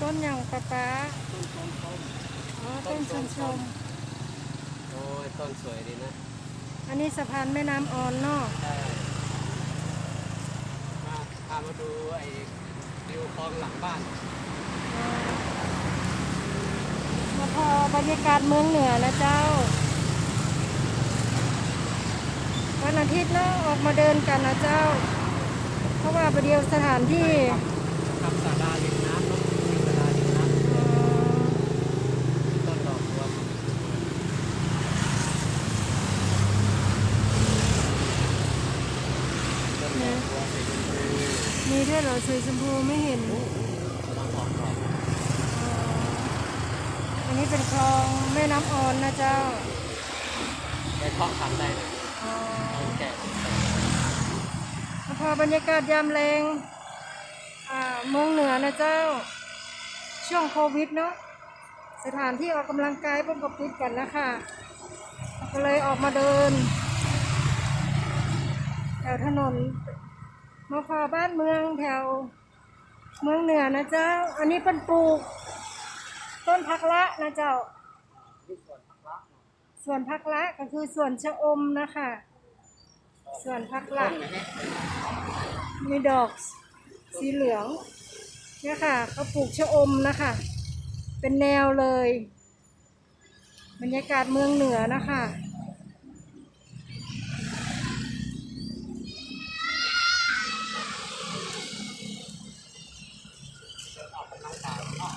ต้นอย่างปะป๊าต้นต้นต้นอ๋อต้นชมชมโอ้ยต้นสวยดีนะ อันนี้สะพานแม่น้ำออนเนาะใช่มาพามาดูไอ้วิวคลองหลังบ้านอ่ามาพอบรรยากาศเมืองเหนือนะเจ้า วันอาทิตย์เนาะออกมาเดินกันนะเจ้า เพราะว่าประเดียวสถานที่ทำศาลาริมน้ำเนาะมีศาลาริมน้ำ เอ่อ ต้นดอกบัวต้นดอกบัวสีชมพู มี ด้วยเหรอสีชมพูไม่เห็น อันนี้เป็นคลองแม่น้ำออนนะเจ้าไปเพาะพันได้เลยอ๋อต้นแก่พอบรรยากาศยามแรงอ่าเมืองเหนือนะเจ้า ช่วงโควิดเนาะสถานที่ออกกำลังกายเพิ่งก็ปิดกันนะคะก็เลยออกมาเดินแถวถนน มาพอบ้านเมืองแถว เมืองเหนือนะเจ้า อันนี้เป็นปลูก ต้นพักละนะเจ้าสวนพักละส่วนพักละก็คือส่วนชะอมนะคะ ส่วนพักละมีดอกสีเหลืองเนี่ยค่ะเขาปลูกชะอมนะคะ เป็นแนวเลย บรรยากาศเมืองเหนือนะคะ ออกกำลังกายเนาะ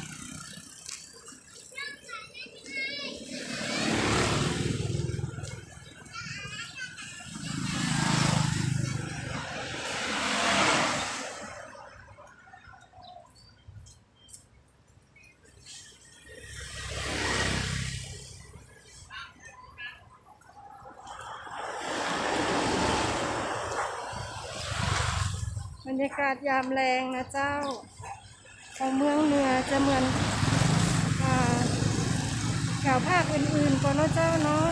บ รยากาศยามแรงนะเจ้าของเมืองเหนือจะเหมือนอแถวภาคอื่นๆก่อนเนาะเจ้าเนาะ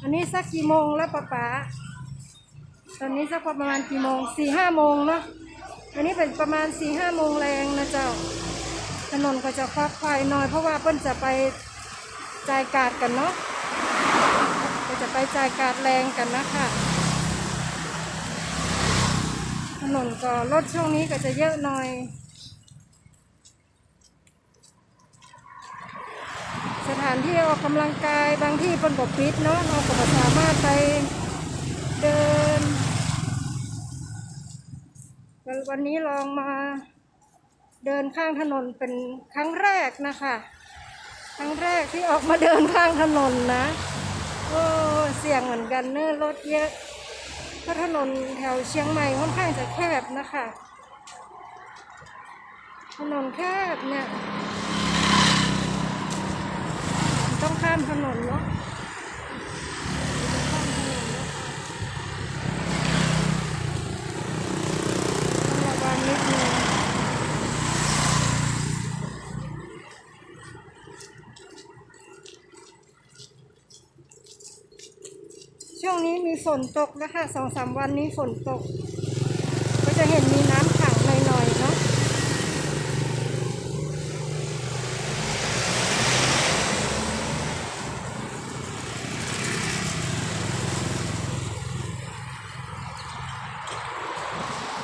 อันนี้สักกี่โมงแล้วป๊าป๊าตอนนี้สักประมาณกี่โมงสี่ห้าโมงเนาะอันนี้เป็นประมาณสี่ห้าโมงแรงนะเจ้า ถนนก็จะควักควายหน่อยเพราะว่าเพิ่นจะไปจ่ายกาดกันเนาะ จะไปจ่ายการดแรงกันนะคะ ถนนก็รถช่วงนี้ก็จะเยอะหน่อยสถานที่ออกกำลังกายบางที่เป็นบปิดเนาะเราก็สามารถไปเดิน วันนี้ลองมาเดินข้างถนนเป็นครั้งแรกนะคะ ครั้งแรกที่ออกมาเดินข้างถนนนะ โอ้เสี่ยงเหมือนกันเนอะรถเยอะเพราะถนนแถวเชียงใหม่ค่อนข้างจะแคบนะคะถนนแคบเนี่ยต้องข้ามถนนเนาะข้ามถนนเนอะต้องระวังนิดนึง ช่วงนี้มีฝนตกนะคะสองสามวันนี้ฝนตก ก็จะเห็นมีน้ำขังหน่อยๆเนาะ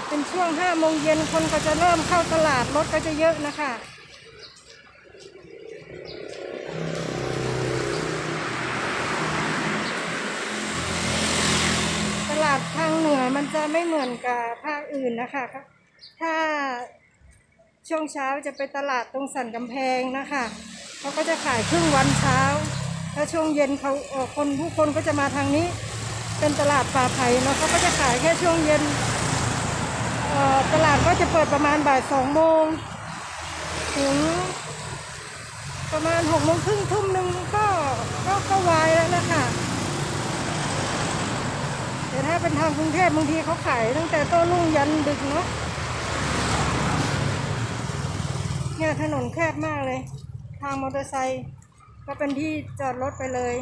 เป็นช่วงห้าโมงเย็นคนก็จะเริ่มเข้าตลาดรถก็จะเยอะนะคะ ตลาดทางเหนือมันจะไม่เหมือนกับภาคอื่นนะคะ ถ้าช่วงเช้าจะไปตลาดตรงสันกำแพงนะคะเขาก็จะขายครึ่งวันเช้า ถ้าช่วงเย็นเขาคนผู้คนก็จะมาทางนี้ เป็นตลาดป่าไผ่เนาะเขาก็จะขายแค่ช่วงเย็นตลาดก็จะเปิดประมาณบ่ายสองโมงถึงประมาณหกโมงครึ่งทุ่มหนึ่งก็ก็ก็วายแล้วนะคะ แต่ถ้าเป็นทางกรุงเทพบางทีเขาขายตั้งแต่โต้รุ่งยันดึกเนาะเนี่ยถนนแคบมากเลย ทางมอเตอร์ไซค์ก็เป็นที่จอดรถไปเลย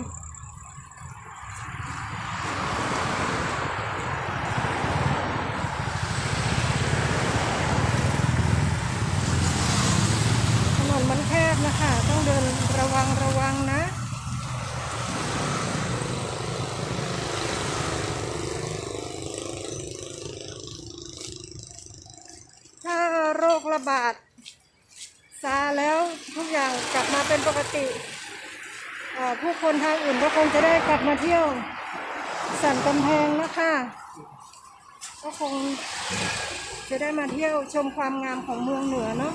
ระบาดซาแล้วทุกอย่างกลับมาเป็นปกติผู้คนทางอื่นก็คงจะได้กลับมาเที่ยวสันกำแพงนะคะก็คงจะได้มาเที่ยวชมความงามของเมืองเหนือเนาะ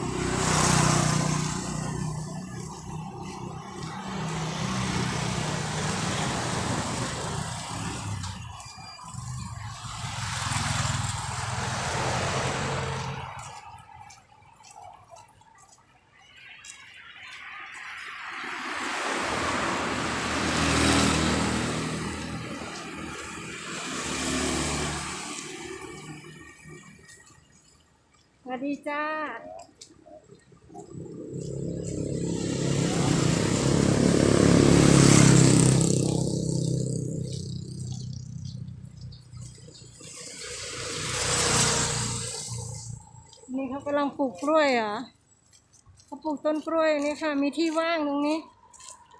ดีจ้านี่เขากำลังปลูกกล้วยเหรอเขาปลูกต้นกล้วยนี่ค่ะ มีที่ว่างตรงนี้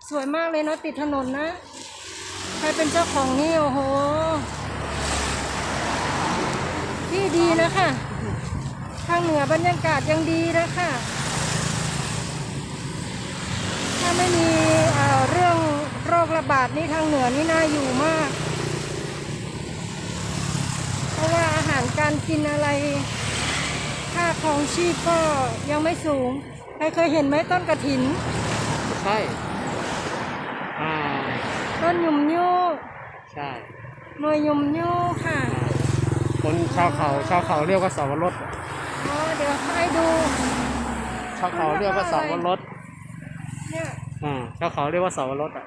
สวยมากเลยเนาะติดถนนนะ ใครเป็นเจ้าของนี่โอ้โห ที่ดีนะคะ ทางเหนือบรรยากาศยังดีนะคะ ถ้าไม่มีเอ่อเรื่องโรคระบาดนี่ทางเหนือนี่น่าอยู่มาก เพราะว่าอาหารการกินอะไร ค่าครองชีพก็ยังไม่สูง ใครเคยเห็นไหมต้นกระถิน ใช่อ่าต้นยุมยูใช่หน่วยยุมยูค่ะ คนชาวเขาชาวเขาเรียกว่าสาวรส อ๋อเดี๋ยวให้ดูชาวเขาเรียกว่าสาวรสเนี่ยอ่าชาวเขาเรียกว่าสาวรสอะ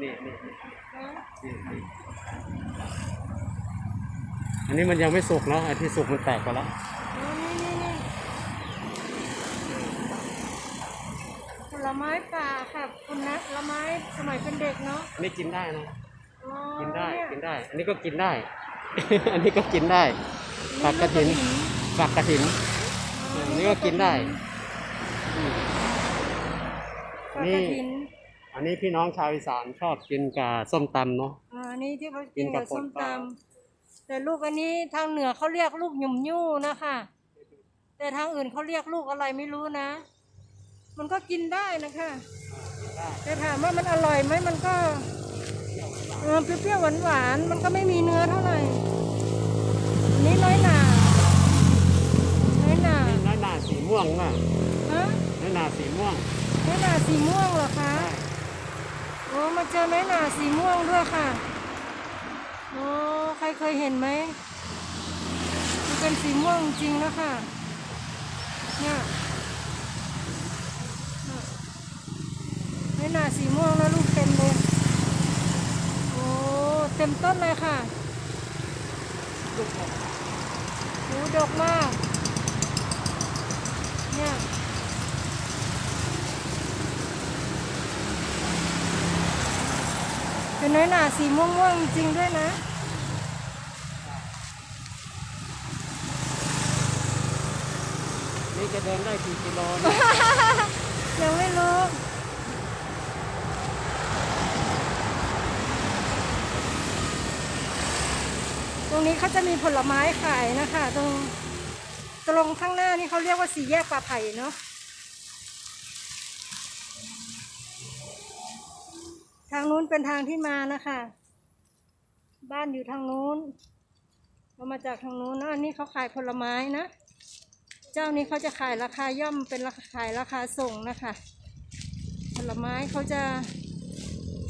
นี่นี่นี่นะนี่นี่อันนี้มันยังไม่สุกเนาะไอ้ที่สุกมันแตกไปแล้วอ๋อนี่นี่นี่ผลไม้ป่าค่ะคุณนะผลไม้สมัยเป็นเด็กเนาะอันนี้กินได้นะอ๋อกินได้เยกินได้ อันนี้ก็กินได้ อันนี้ก็กินได้ ฝักกระถินฝักกระถินอันนี้ก็กินได้อืมฝักนี่กระถินอันนี้พี่น้องชาวอีสานชอบกินกับส้มตำเนาะ อ่านี่ที่เขากิกินนกักับบส้มผลปลาตำแต่ลูกอันนี้ทางเหนือเขาเรียกลูกหยุ่มยู่นะคะ แต่ทางอื่นเขาเรียกลูกอะไรไม่รู้นะ มันก็กินได้นะคะ แต่ถามว่ามันอร่อยไหมมันก็เออเปรี้ยวๆหวานๆมันก็ไม่มีเนื้อเท่าไหร่อั นนี้น้อยหนาน้อยหนานี่น้อยหนาสีม่วงน่ะฮะน้อยหนาสีม่วงน้อยหนาสีม่วงเหรอคะใช่โอ้มาเจอน้อยหนาสีม่วงด้วยค่ะโอ้ใครเคยเห็นไหมมันเป็นสีม่วงจริงนะคะเนี่ยน้อยหนาสีม่วงแล้วลูกเต็มเลยโอ้เต็มต้นเลยค่ะ โอ้ดกมาก เนี่ยเป็นน้อยหนาสีม่วงๆจริงด้วยนะนี่จะเดินได้กี่กิโลเนี่ยยังไม่รู้ ตรงนี้เขาจะมีผลไม้ขายนะคะ ตรงตรงข้างหน้านี่เขาเรียกว่าสี่แยกป่าไผ่เนาะทางนู้นเป็นทางที่มานะคะ บ้านอยู่ทางนู้นเรามาจากทางนู้นนะอันนี้เขาขายผลไม้นะ เจ้านี้เขาจะขายราคาย่อมเป็นราคาขายราคาส่งนะคะ ผลไม้เขาจะ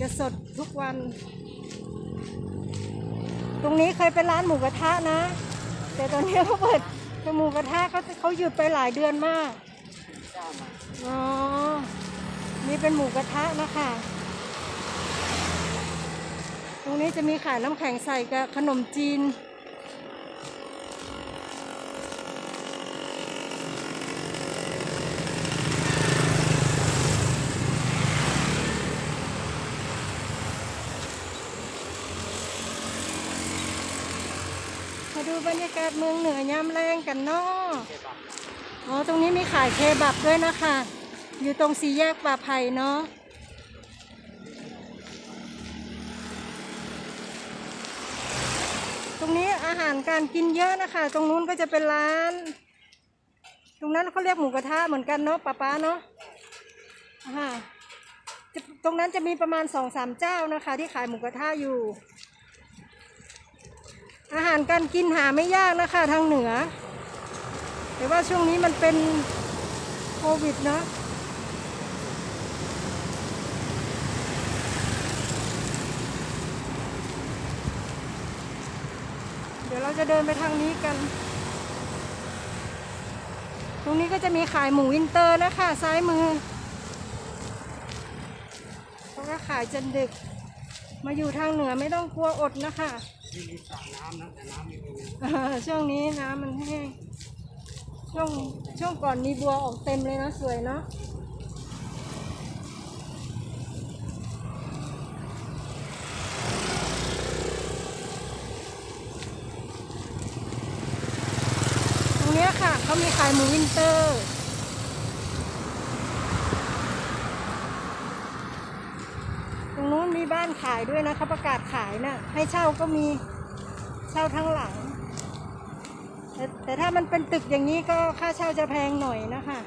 จะสดทุกวัน ตรงนี้เคยเป็นร้านหมูกระทะนะ แต่ตอนนี้เขาเปิดเป็นหมูกระทะเขาเขาหยุดไปหลายเดือนมากอ๋อนี่เป็นหมูกระทะนะคะ ตรงนี้จะมีขายน้ำแข็งใส่กับขนมจีน ดูบรรยากาศเมืองเหนือยามแรงกันเนาะอ๋อตรงนี้มีขายเคบับด้วยนะคะ อยู่ตรงสี่แยกป่าไผ่เนาะตรงนี้อาหารการกินเยอะนะคะ ตรงนู้นก็จะเป็นร้าน ตรงนั้นเขาเรียกหมูกระทะเหมือนกันเนาะป้าป้าเนาะอ่าจะตรงนั้นจะมีประมาณสองสามเจ้านะคะ ที่ขายหมูกระทะอยู่ อาหารการกินหาไม่ยากนะคะทางเหนือ แต่ว่าช่วงนี้มันเป็นโควิดเนาะเดี๋ยวเราจะเดินไปทางนี้กัน ตรงนี้ก็จะมีขายหมูอินเตอร์นะคะ ซ้ายมือเขาก็ขายจนดึก มาอยู่ทางเหนือไม่ต้องกลัวอดนะคะ ที่มีสระน้ำนะแต่น้ำไม่มีอ่าช่วงนี้น้ำมันแห้งช่วงช่วงก่อนมีบัวออกเต็มเลยนะสวยเนาะตรงเนี้ยค่ะเขามีขายหมูวินเตอร์ ตรงนู้นมีบ้าน ขายด้วยนะเขาประกาศขายนะ่ะ ให้เช่าก็มีเช่าทั้งหลัง แต่แต่ถ้ามันเป็นตึกอย่างนี้ก็ค่าเช่าจะแพงหน่อยนะคะ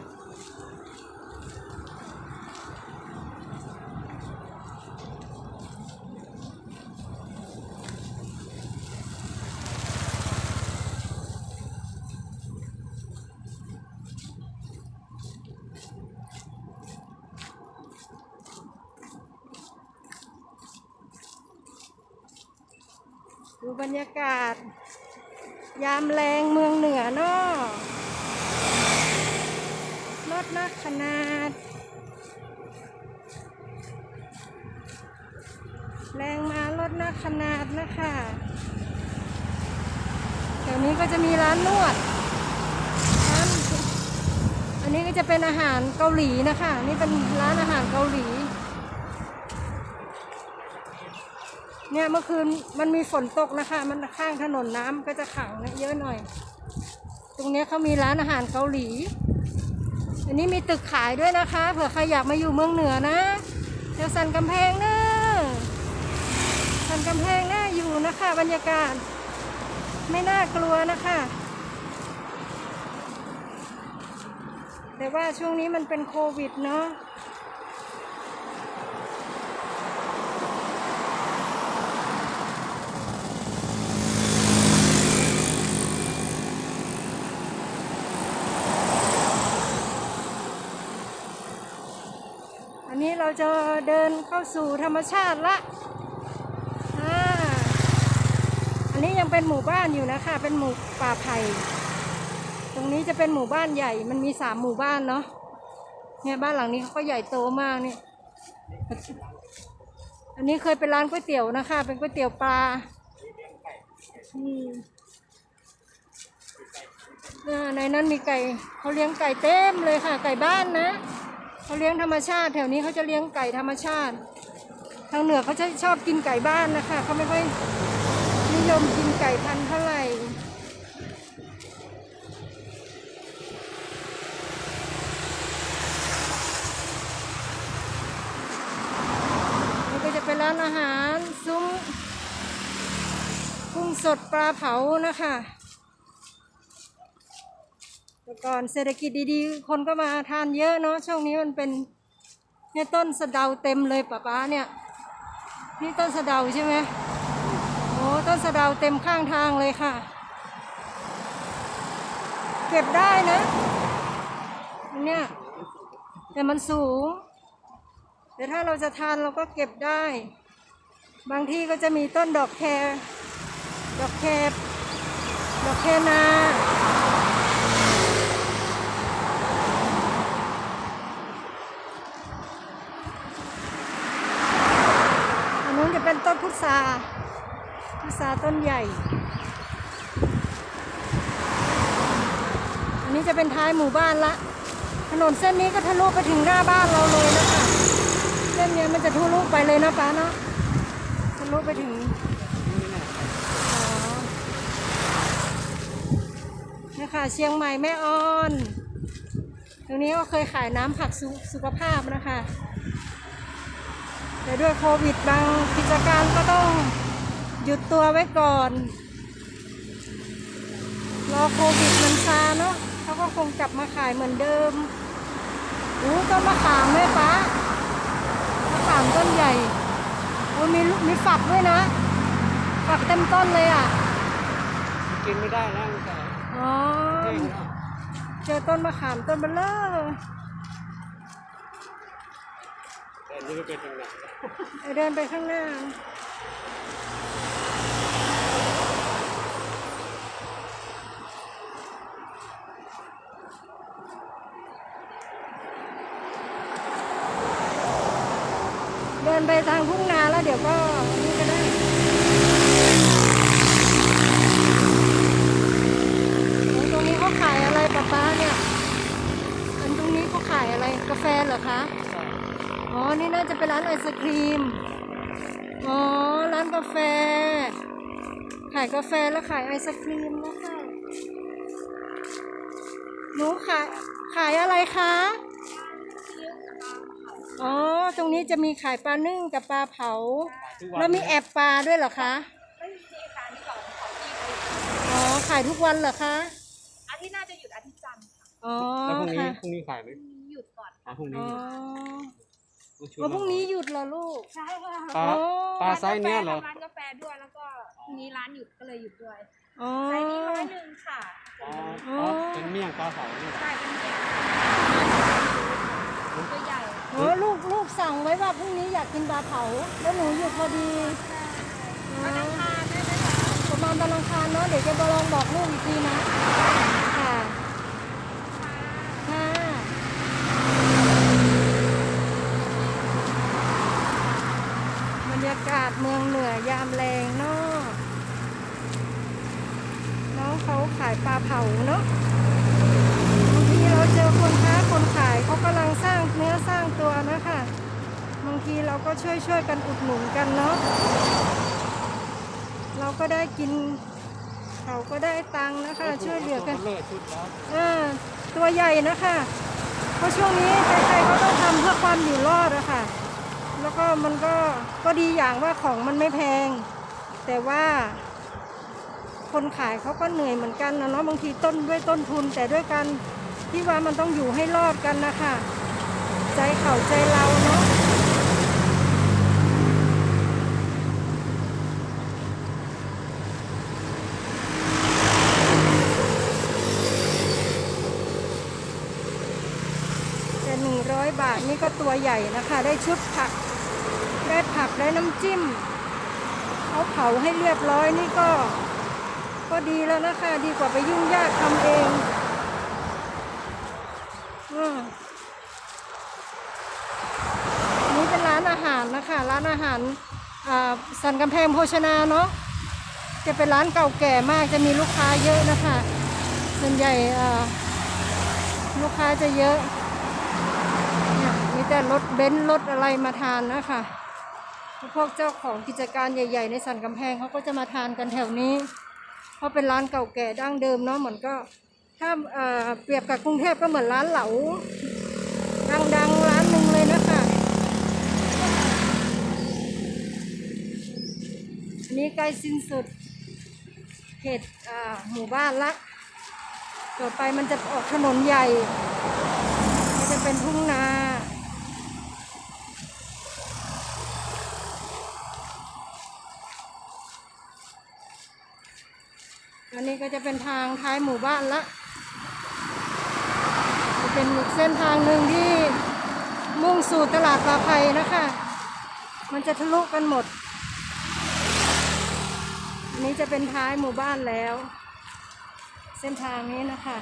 ดูบรรยากาศ ยามแรงเมืองเหนือเนาะลดนักขนาด แรงมาลดนักขนาดนะคะแถวนี้ก็จะมีร้านนวดร้านอันนี้ก็จะเป็นอาหารเกาหลีนะคะ นี่เป็นร้านอาหารเกาหลี เนี่ยเมื่อคืนมันมีฝนตกนะคะ มันข้างถนนน้ำก็จะขังนะเยอะหน่อย ตรงนี้เขามีร้านอาหารเกาหลี อันนี้มีตึกขายด้วยนะคะ เผื่อใครอยากมาอยู่เมืองเหนือนะเดี๋ยวสันกำแพงนะสันกำแพงน่าอยู่นะคะ บรรยากาศ ไม่น่ากลัวนะคะ แต่ว่าช่วงนี้มันเป็นโควิดเนาะ อันนี้เรา จะเดินเข้าสู่ธรรมชาติละอ่าอันนี้ยังเป็นหมู่บ้านอยู่นะคะ เป็นหมู่ป่าไผ่ตรงนี้จะเป็นหมู่บ้านใหญ่ มันมีสามหมู่บ้านเนาะเนี่ยบ้านหลังนี้เขาก็ใหญ่โตมากนี่อันนี้เคยเป็นร้านก๋วยเตี๋ยวนะคะ เป็นก๋วยเตี๋ยวปลาอืมอ่าในนั้นมีไก่เขาเลี้ยงไก่เต็มเลยค่ะ ไก่บ้านนะ เขาเลี้ยงธรรมชาติ แถวนี้เขาจะเลี้ยงไก่ธรรมชาติ ทางเหนือเขาจะชอบกินไก่บ้านนะคะเขาไม่ค่อยนิยมกินไก่พันธุ์เท่าไหร่นี่ก็จะเป็นร้านอาหารซุ้มกุ้งสดปลาเผานะคะ แต่ก่อนเศรษฐกิจดีๆ คนก็มาทานเยอะเนาะช่วงนี้มันเป็นเนี่ยต้นสะเดาเต็มเลยป้าป้าเนี่ย นี่ต้นสะเดาใช่ไหมโอ้ต้นสะเดาเต็มข้างทางเลยค่ะ เก็บได้นะอันเนี่ยแต่มันสูง แต่ถ้าเราจะทานเราก็เก็บได้ บางที่ก็จะมีต้นดอกแครดอกแครดอกแคนา อันนู้น จะเป็นต้นพุทราพุทราต้นใหญ่ อันนี้จะเป็นท้ายหมู่บ้านละ ถนนเส้นนี้ก็ทะลุไปถึงหน้าบ้านเราเลยนะคะเส้นนี้มันจะทะลุไปเลยนะป้าเนาะทะลุไปถึงนี่ค่ะเชียงใหม่แม่ออน ตรงนี้ก็เคยขายน้ำผักสุสุขภาพนะคะ แต่ด้วยโควิดบางกิจการก็ต้องหยุดตัวไว้ก่อน รอโควิดมันซาเนาะเขาเขาก็คงจับมาขายเหมือนเดิมอู้ต้นมะขามแม่ป้ามะขามต้นใหญ่โอ้มีลูกมีฝักด้วยนะ ฝักเต็มต้นเลยอะ กินไม่ได้แล้วมันจะอ๋อแห้งแล้วเจอต้นมะขามต้นเบลเลอร์ แต่นี่ก็เป็นทางไหนเดินไปข้างหน้าเดินไปทางพุ่งนาแล้วเดี๋ยวก็นี่ก็ได้ ตรงนี้เขาขายอะไรป้าป้าเนี่ย อันตรงนี้เขาขายอะไรกาแฟเหรอคะ ใช่ อ๋อ นี่น่าจะเป็น ร้านไอศครีม อ๋อ ร้านกาแฟ ขายกาแฟแล้วขายไอศครีมนะคะหนูขายขายอะไรคะ อ๋อ ตรงนี้จะมีขายปลานึ่งกับปลาเผาขายทุกวันแล้วมีแอบปลาด้วยเหรอคะไม่มีค่ะที่สองของที่อ๋อ ขายทุกวันเหรอคะ อาทิตย์หน้าจะหยุดอาทิตย์จันทร์ค่ะ อ๋อแล้วพรุ่งนี้ค่ะพรุ่งนี้ขายไหมหยุดก่อน อ๋อพรุ่งอ๋นี้อต้อ งชุดแล้วพรุ่งนี้หยุดเหรอลูกใช่ค่ะปลาอ๋อปลาไซส์เนี้ยเหรอร้านกาแฟด้วยแล้วก็พรุ่งนี้ร้านหยุดก็เลยหยุดด้วยอ๋อไซส์นี้ร้อยหนึ่งค่ะอ๋ออ๋อเป็นเมี่ยงปลาเผาเนี่ยใช่เป็นเมียตัวใหญ่อ๋อลูกลูกสั่งไว้ว่าพรุ่งนี้อยากกินปลาเผา แล้วหนูหยุดพอดีวันอังคารได้ไหมคะประมาณวันอังคารเนาะเดี๋ยวจะลองบอกลูกอีกทีนะค่ะค่ะ บรรยากาศเมืองเหนือยามแรงเนาะน้องเขาขายปลาเผาเนาะบางทีเราเจอคนค้าคนขายเขากำลังสร้างเนื้อสร้างตัวนะคะบางทีเราก็ช่วยช่วยๆกันอุดหนุนกันเนาะเราก็ได้กิน เขาก็ได้ตังค์นะคะ ช่วยเหลือกันเลิศชุดแล้วอ่าตัวใหญ่นะคะ เพราะช่วงนี้ใครๆก็ต้องทำเพื่อความอยู่รอดอะค่ะ แล้วก็มันก็ก็ดีอย่างว่าของมันไม่แพง แต่ว่าคนขายเขาก็เหนื่อยเหมือนกันนะเนาะบางทีต้นด้วยต้นทุน แต่ด้วยกันที่ว่ามันต้องอยู่ให้รอดกันนะคะใจเขาใจเราเนาะแต่หนึ่งร้อยบาทนี่ก็ตัวใหญ่นะคะ ได้ชุดผัก ได้ผักได้น้ำจิ้มเขาเผาให้เรียบร้อยนี่ก็ ก็ดีแล้วนะคะ ดีกว่าไปยุ่งยากทำเองอืมนี่เป็นร้านอาหารนะคะ ร้านอาหารอ่าสันกำแพงโภชนาเนาะจะเป็นร้านเก่าแก่มากจะมีลูกค้าเยอะนะคะ ส่วนใหญ่ลูกค้าจะเยอะเนี่ยมีแต่รถเบนซ์รถอะไรมาทานนะคะ พวกเจ้าของกิจการใหญ่ ๆ ในสันกำแพงเขาก็จะมาทานกันแถวนี้ เพราะเป็นร้านเก่าแก่ดั้งเดิมเนาะเหมือนก็ ถ้าเอ่อเปรียบกับกรุงเทพก็เหมือนร้านเหลาดังๆร้านหนึ่งเลยนะคะอันนี้ใกล้สิ้นสุดเขตหมู่บ้านละต่อไปมันจะออกถนนใหญ่ก็จะเป็นทุ่งนา นี้ก็จะเป็นทางท้ายหมู่บ้านละจะเป็นอีกเส้นทางหนึ่งที่มุ่งสู่ตลาดปลาไพนะคะ มันจะทะลุกันหมด อันนี้จะเป็นท้ายหมู่บ้านแล้ว เส้นทางนี้นะคะ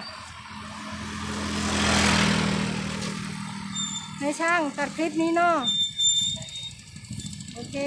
ในช่างตัดคลิปนี้เนาะโอเค